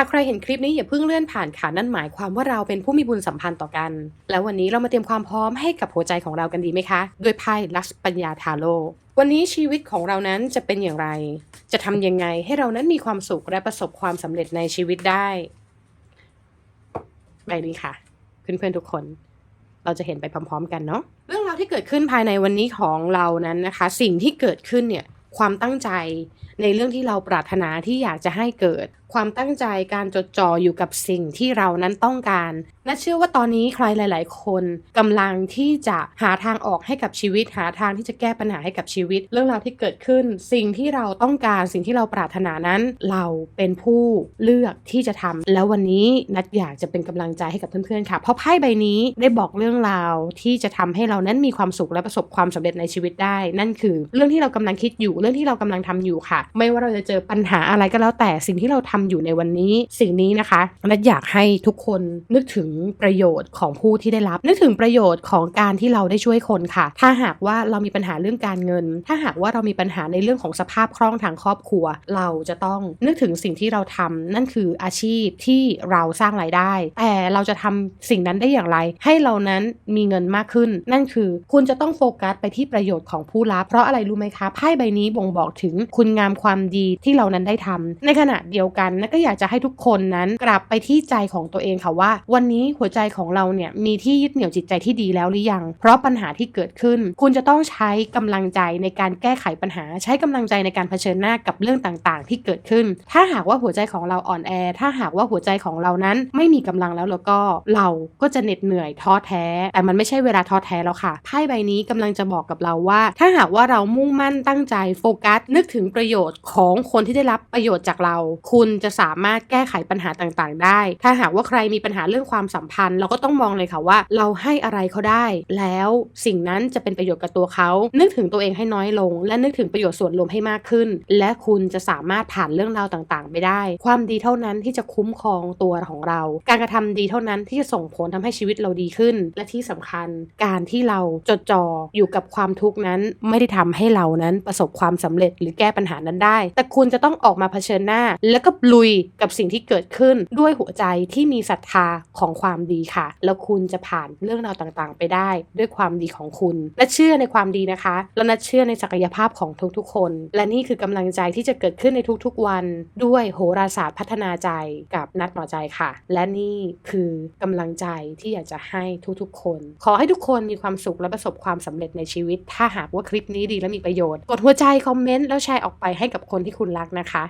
ากใครเห็นคลิปนี้อย่าเพิ่งเลื่อนผ่านค่ะนั่นหมายความว่าเราเป็นผู้มีบุญสัมพันธ์ต่อกัน แล้ววันนี้เรามาเตรียมความพร้อมให้กับหัวใจของเรากันดีไหมคะ ด้วยไพ่ลักปัญญาทาโร่วันนี้ชีวิตของเรานั้นจะเป็นอย่างไร จะทำยังไงให้เรานั้นมีความสุขและประสบความสำเร็จในชีวิตได้ใบนี้ค่ะเพื่อนๆทุกคน เราจะเห็นไปพร้อม ๆ กันเนาะเรื่องราวที่เกิดขึ้นภายในวันนี้ของเรานั้นนะคะ สิ่งที่เกิดขึ้นเนี่ยความตั้งใจในเรื่องที่เราปรารถนาที่อยากจะให้เกิด ความตั้งใจการจดจ่ออยู่กับสิ่งที่เรานั้นต้องการและเชื่อว่าตอนนี้ใครหลาย ๆ คนกำลังที่จะหาทางออกให้กับชีวิต หาทางที่จะแก้ปัญหาให้กับชีวิต เรื่องราวที่เกิดขึ้น สิ่งที่เราต้องการสิ่งที่เราปรารถนานั้น เราเป็นผู้เลือกที่จะทำแล้ววันนี้นัดอยากจะเป็นกำลังใจให้กับเพื่อน ๆ ค่ะ เพราะไพ่ใบนี้ได้บอกเรื่องราวที่จะทำให้เรานั้นมีความสุขและประสบความสำเร็จในชีวิตได้ นั่นคือ เรื่องที่เรากำลังคิดอยู่เรื่องที่เรากำลังทำอยู่ค่ะ ไม่ว่าเราจะเจอปัญหาอะไรก็แล้วแต่สิ่งที่เราทำอยู่ในวันนี้ สิ่งนี้นะคะนัดอยากให้ทุกคนนึกถึงประโยชน์ของผู้ที่ได้รับ นึกถึงประโยชน์ของการที่เราได้ช่วยคนค่ะ ถ้าหากว่าเรามีปัญหาเรื่องการเงิน ถ้าหากว่าเรามีปัญหาในเรื่องของสภาพคล่องทางครอบครัว เราจะต้องนึกถึงสิ่งที่เราทำนั่นคืออาชีพที่เราสร้างรายได้ แต่เราจะทำสิ่งนั้นได้อย่างไร ให้เรานั้นมีเงินมากขึ้น นั่นคือคุณจะต้องโฟกัสไปที่ประโยชน์ของผู้รับ เพราะอะไรรู้ไหมคะไพ่ใบนี้บ่งบอกถึงคุณงามความดีที่เรานั้นได้ทำในขณะเดียวกันนะก็อยากจะให้ทุกคนนั้นกลับไปที่ใจของตัวเองค่ะว่า วันนี้หัวใจของเราเนี่ยมีที่ยึดเหนี่ยวจิตใจที่ดีแล้วหรือยัง เพราะปัญหาที่เกิดขึ้น คุณจะต้องใช้กำลังใจในการแก้ไขปัญหา ใช้กำลังใจในการเผชิญหน้ากับเรื่องต่างๆ ที่เกิดขึ้น ถ้าหากว่าหัวใจของเราอ่อนแอ ถ้าหากว่าหัวใจของเรานั้นไม่มีกำลังแล้วแล้วก็เราก็จะเหน็ดเหนื่อยท้อแท้ แต่มันไม่ใช่เวลาท้อแท้แล้วค่ะไพ่ใบนี้กำลังจะบอกกับเราว่า ถ้าหากว่าเรามุ่งมั่นตั้งใจโฟกัสนึกถึงประโยชน์ของคนที่ได้รับประโยชน์จากเรา คุณจะสามารถแก้ไขปัญหาต่างๆ ได้ ถ้าหากว่าใครมีปัญหาเรื่องความสัมพันธ์ เราก็ต้องมองเลยค่ะว่า เราให้อะไรเขาได้ แล้วสิ่งนั้นจะเป็นประโยชน์กับตัวเขานึกถึงตัวเองให้น้อยลง และนึกถึงประโยชน์ส่วนรวมให้มากขึ้น และคุณจะสามารถผ่านเรื่องราวต่างๆ ไปได้ ความดีเท่านั้นที่จะคุ้มครองตัวของเรา การกระทำดีเท่านั้นที่จะส่งผลทำให้ชีวิตเราดีขึ้น และที่สำคัญ การที่เราจดจ่ออยู่กับความทุกข์นั้น ไม่ได้ทำให้เรานั้นประสบความสำเร็จหรือแก้ปัญหานั้นได้ แต่คุณจะต้องออกมาเผชิญหน้า แล้วก็ลุยกับสิ่งที่เกิดขึ้นด้วยหัวใจที่มีศรัทธาของความดีค่ะ แล้วคุณจะผ่านเรื่องราวต่างๆ ไปได้ด้วยความดีของคุณ และเชื่อในความดีนะคะ และนัดเชื่อในศักยภาพของทุกๆ คน และนี่คือกำลังใจที่จะเกิดขึ้นในทุกๆ วัน ด้วยโหราศาสตร์พัฒนาใจกับนัดหมอใจค่ะ และนี่คือกำลังใจที่อยากจะให้ทุกๆ คน ขอให้ทุกคนมีความสุขและประสบความสำเร็จในชีวิต ถ้าหากว่าคลิปนี้ดีและมีประโยชน์ กดหัวใจคอมเมนต์แล้วแชร์ออกไปให้กับคนที่คุณรักนะคะ